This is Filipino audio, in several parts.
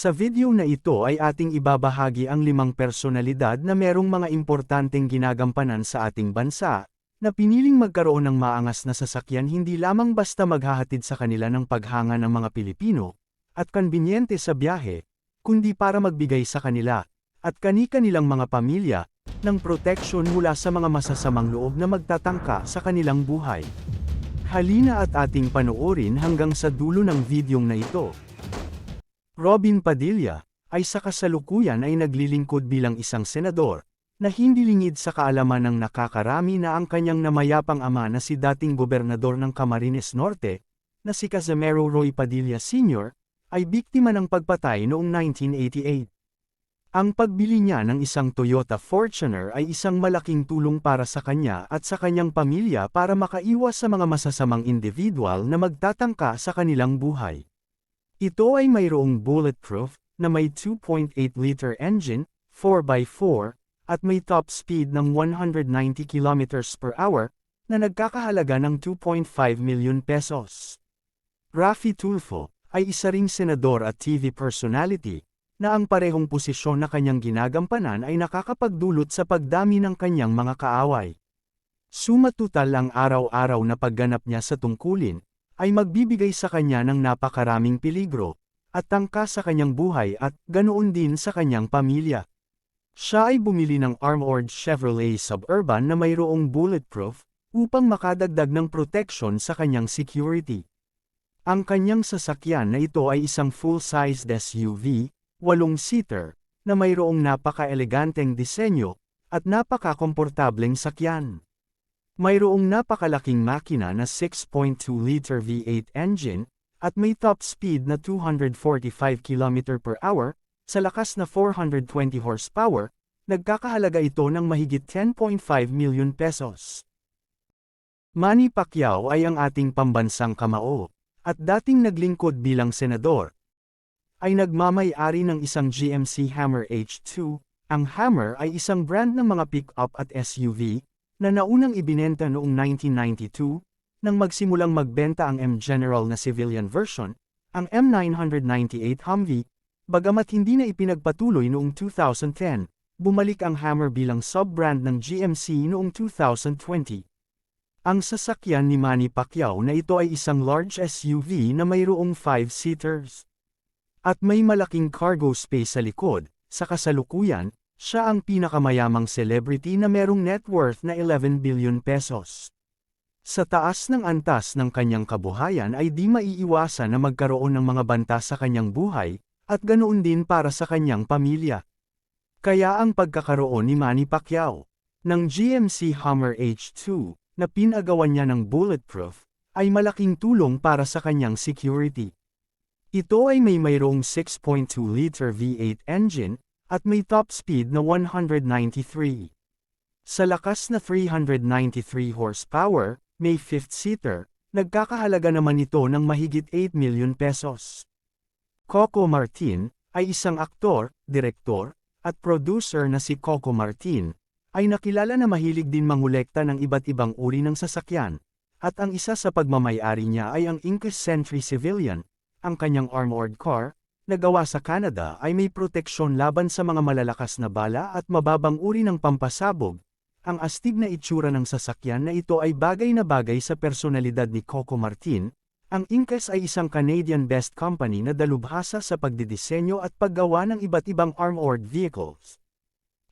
Sa video na ito ay ating ibabahagi ang limang personalidad na merong mga importanteng ginagampanan sa ating bansa, na piniling magkaroon ng maangas na sasakyan hindi lamang basta maghahatid sa kanila ng paghanga ng mga Pilipino, at konbinyente sa biyahe, kundi para magbigay sa kanila, at kani-kanilang mga pamilya, ng proteksyon mula sa mga masasamang loob na magtatangka sa kanilang buhay. Halina at ating panoorin hanggang sa dulo ng videong na ito. Robin Padilla, ay sa kasalukuyan ay naglilingkod bilang isang senador, na hindi lingid sa kaalaman ng nakakarami na ang kanyang namayapang ama na si dating gobernador ng Camarines Norte, na si Casimero Roy Padilla Sr., ay biktima ng pagpatay noong 1988. Ang pagbili niya ng isang Toyota Fortuner ay isang malaking tulong para sa kanya at sa kanyang pamilya para makaiwas sa mga masasamang individual na magtatangka sa kanilang buhay. Ito ay mayroong bulletproof, na may 2.8-liter engine, 4x4, at may top speed ng 190 km per hour, na nagkakahalaga ng 2.5 million pesos. Rafi Tulfo, ay isa ring senador at TV personality, na ang parehong posisyon na kanyang ginagampanan ay nakakapagdulot sa pagdami ng kanyang mga kaaway. Sumatutal ang araw-araw na pagganap niya sa tungkulin, ay magbibigay sa kanya ng napakaraming peligro, at tangka sa kanyang buhay at ganoon din sa kanyang pamilya. Siya ay bumili ng armored Chevrolet Suburban na mayroong bulletproof, upang makadagdag ng protection sa kanyang security. Ang kanyang sasakyan na ito ay isang full-sized SUV, walong-seater, na mayroong napaka-eleganteng disenyo, at napaka-komportableng sakyan. Mayroong napakalaking makina na 6.2-liter V8 engine, at may top speed na 245 km per hour, sa lakas na 420 horsepower, nagkakahalaga ito ng mahigit 10.5 million pesos. Manny Pacquiao ay ang ating pambansang kamao, at dating naglingkod bilang senador. Ay nagmamay-ari ng isang GMC Hammer H2, ang Hammer ay isang brand ng mga pick-up at SUV, na naunang ibinenta noong 1992, nang magsimulang magbenta ang M General na civilian version, ang M998 Humvee, bagamat hindi na ipinagpatuloy noong 2010, bumalik ang Hammer bilang sub-brand ng GMC noong 2020. Ang sasakyan ni Manny Pacquiao na ito ay isang large SUV na mayroong 5 seaters. At may malaking cargo space sa likod, sa kasalukuyan, siya ang pinakamayamang celebrity na merong net worth na 11 billion pesos. Sa taas ng antas ng kanyang kabuhayan ay di maiiwasan na magkaroon ng mga banta sa kanyang buhay, at ganoon din para sa kanyang pamilya. Kaya ang pagkakaroon ni Manny Pacquiao ng GMC Hummer H2 na pinagawan niya ng bulletproof ay malaking tulong para sa kanyang security. Ito ay may mayroong 6.2-liter V8 engine at may top speed na 193. Sa lakas na 393 horsepower, may fifth seater, nagkakahalaga naman ito ng mahigit 8 million pesos. Coco Martin, ay isang aktor, direktor, at producer na si Coco Martin, ay nakilala na mahilig din mangolekta ng iba't ibang uri ng sasakyan, at ang isa sa pagmamayari niya ay ang Incus Sentry Civilian, ang kanyang armored car, na gawa sa Canada ay may proteksyon laban sa mga malalakas na bala at mababang uri ng pampasabog. Ang astig na itsura ng sasakyan na ito ay bagay na bagay sa personalidad ni Coco Martin. Ang Incas ay isang Canadian-based company na dalubhasa sa pagdidisenyo at paggawa ng iba't ibang armored vehicles.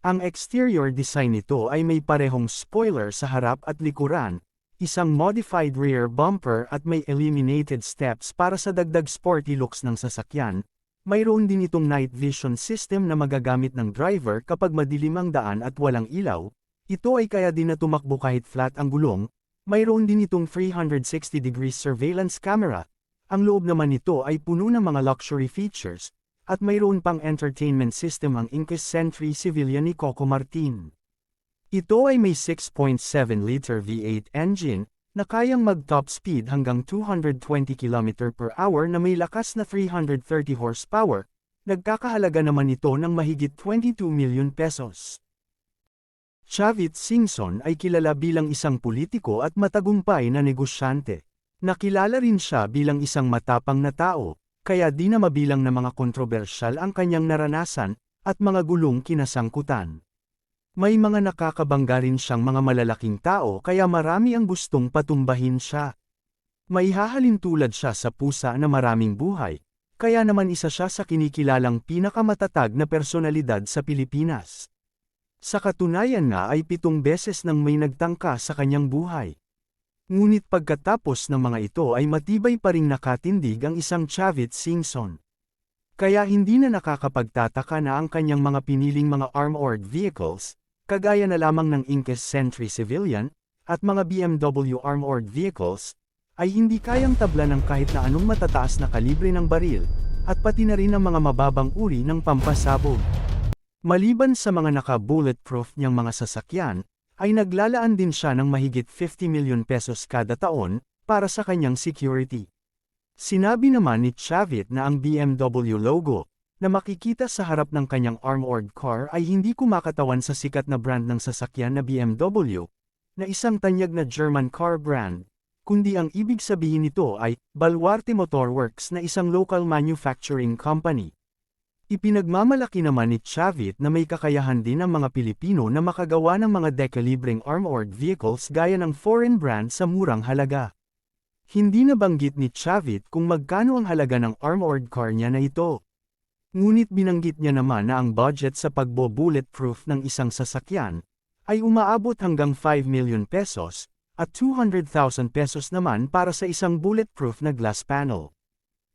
Ang exterior design nito ay may parehong spoiler sa harap at likuran, isang modified rear bumper at may eliminated steps para sa dagdag sporty looks ng sasakyan, mayroon din itong night vision system na magagamit ng driver kapag madilim ang daan at walang ilaw. Ito ay kaya din na tumakbo kahit flat ang gulong. Mayroon din itong 360 degrees surveillance camera. Ang loob naman nito ay puno ng mga luxury features. At mayroon pang entertainment system ang Incus Sentry Civilian ni Coco Martin. Ito ay may 6.7-liter V8 engine, na kayang mag-top speed hanggang 220 km per hour na may lakas na 330 horsepower, nagkakahalaga naman ito ng mahigit 22 million pesos. Chavit Singson ay kilala bilang isang politiko at matagumpay na negosyante. Nakilala rin siya bilang isang matapang na tao, kaya di na mabilang na mga kontrobersyal ang kanyang naranasan, at mga gulong kinasangkutan. May mga nakakabangga rin siyang mga malalaking tao kaya marami ang gustong patumbahin siya. May hahalin tulad siya sa pusa na maraming buhay, kaya naman isa siya sa kinikilalang pinakamatatag na personalidad sa Pilipinas. Sa katunayan nga ay pitong beses nang may nagtangka sa kanyang buhay. Ngunit pagkatapos ng mga ito ay matibay pa ring nakatindig ang isang Chavit Singson. Kaya hindi na nakakapagtataka na ang kanyang mga piniling mga armored vehicles, kagaya na lamang ng Incas Sentry Civilian, at mga BMW armored vehicles, ay hindi kayang tabla ng kahit na anong matataas na kalibre ng baril, at pati na rin ang mga mababang uri ng pampasabog. Maliban sa mga naka-bulletproof niyang mga sasakyan, ay naglalaan din siya ng mahigit 50 milyon pesos kada taon, para sa kanyang security. Sinabi naman ni Chavit na ang BMW logo, na makikita sa harap ng kanyang armored car ay hindi kumakatawan sa sikat na brand ng sasakyan na BMW, na isang tanyag na German car brand, kundi ang ibig sabihin nito ay Baluarte Motor Works na isang local manufacturing company. Ipinagmamalaki naman ni Chavit na may kakayahan din ang mga Pilipino na makagawa ng mga dekalibreng armored vehicles gaya ng foreign brand sa murang halaga. Hindi nabanggit ni Chavit kung magkano ang halaga ng armored car niya na ito. Ngunit binanggit niya naman na ang budget sa pagbo-bulletproof ng isang sasakyan ay umaabot hanggang 5 million pesos at 200,000 pesos naman para sa isang bulletproof na glass panel.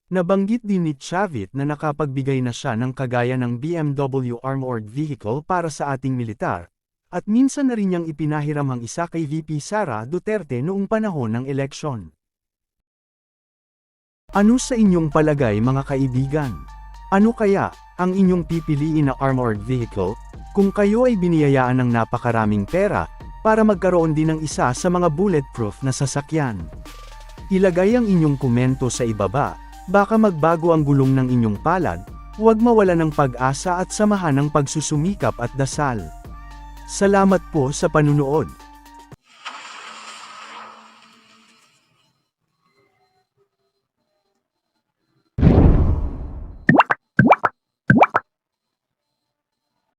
Nabanggit din ni Chavit na nakapagbigay na siya ng kagaya ng BMW armored vehicle para sa ating militar, at minsan na rin niyang ipinahiram ang isa kay VP Sara Duterte noong panahon ng eleksyon. Ano sa inyong palagay mga kaibigan? Ano kaya ang inyong pipiliin na armored vehicle kung kayo ay biniyayaan ng napakaraming pera para magkaroon din ng isa sa mga bulletproof na sasakyan? Ilagay ang inyong komento sa ibaba Baka magbago ang gulong ng inyong palad, huwag mawala ng pag-asa at samahan ng pagsusumikap at dasal. Salamat po sa panunood.